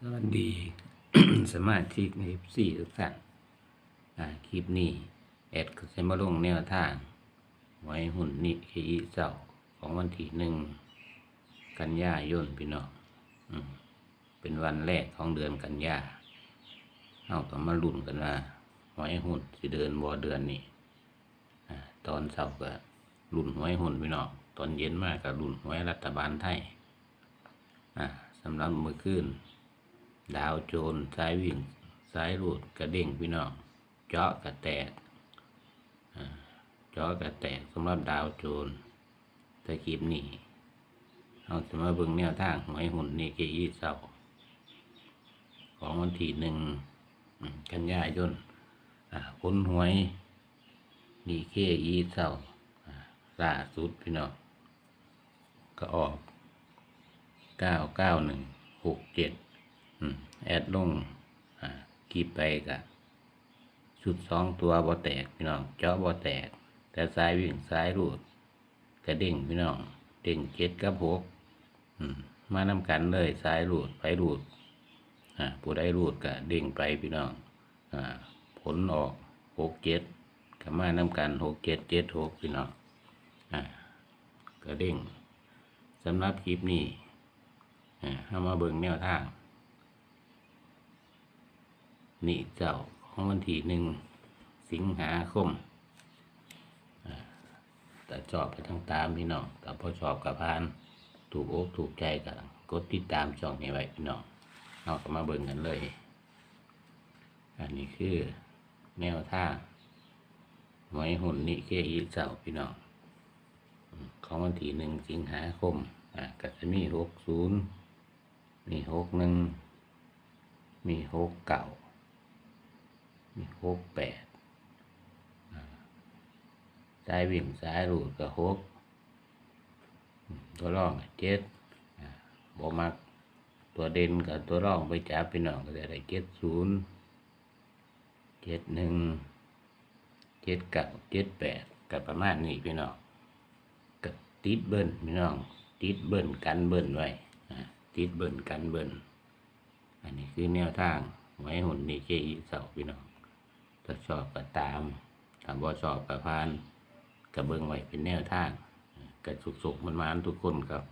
สวัสดี สมาชิกในสี่ทุกท่านอ่าคลิปนี้ แอดก็จะมาลงแนวทางไว้หุ่นนิเคอีเสาของวันที่หนึ่ง กันยายนพี่น้องเป็นวันแรกของเดือนกันยาเอาก็มาลุ้นกันว่าหวยหุ่นสิเดินบ่เดือนนี้อ่ตอนเสาร์ก็ลุ้นหวยหุ่นพี่น้องตอนเย็นมากก็ลุ้นหวยรัฐบาลไทยอ่าสำหรับมือคืน ดาวโจรสายวิ่งสายรูดกระเด้งพี่น้องเจาะกระแตกเจาะกระแตกสำหรับดาวโจรต่คลิปนี้เราจะมาเบิ่งแนวทางหวยหุ่นนี่เกอีเสาของวันที่หนึ่งกันยายนอ่าผลหวยนี่เคอีเสาอ่าล่าสุดพี่น้องก็ออกเก้าเก้าหนึ่งหกเจ็ด แอดลงอ่ากีบไปกะชุดสองตัวบ่แตกพี่น้องเจาะบ่แตก แต่สายวิ่งสายรูดกระเด้งพี่น้องเด้งเจ็ดกับหกอืมมานำกันเลยสายรูดไปรูดอ่าผู้ใดรูดกะเด้งไปพี่น้องอ่าผลออกหกเจ็ดก็มานำกันหกเจ็ดเจ็ดหกพี่น้องอ่ากระเด้งสำหรับคลิปนี้อ่าเอามาเบิ่งแนวทาง นี่เจ้าของวันที่หนึ่งสิงหาคมแต่ชอบไปทางตามพี่น้องแต่พอชอบกับพาน ถูกอกถูกใจกับกดติดตามช่องนี้ไว้พี่น้องเอาก็มาเบิ่งกันเลย อันนี้คือแนวท่าหวยหุ่นนี่เคอีเจ้าพี่น้องของวันที่หนึ่งสิงหาคมอ่าก็จะมีหกศูนย์มีหกหนึ่งมีหกเก่า มีหกแปดอ่าสายวิ่งสายรูดก็หกตัวร่องเจ็ดบ่มักตัวเด่นกับตัวร่องไปจับพี่น้องก็จะได้เจ็ดศูนย์เจ็ดหนึ่งเจ็ดเก้าเจ็ดแปดกับประมาณนี้พี่น้องกับติดเบิ้ลพี่น้องติดเบิ้ลกันเบิ้ลไว้ติดเบิ้ลกันเบิ้ลอันนี้คือแนวทางไว้หุ่นนี่เจอีเสาพี่น้อง ถ้าชอบก็ตามถ้าบ่ชอบก็พานกระเบิงไว้เป็นแนวทางกระสุกๆมันมาทุกคนครับ